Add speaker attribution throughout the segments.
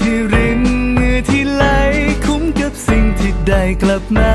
Speaker 1: ที่
Speaker 2: รินเหงื่อที่ไหลคุ้มกับสิ่งที่ได้กลับมา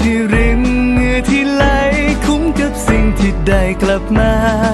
Speaker 1: ที่
Speaker 2: ริมเหงื่อที่ไหลคุ้มกับสิ่งที่ได้กลับมา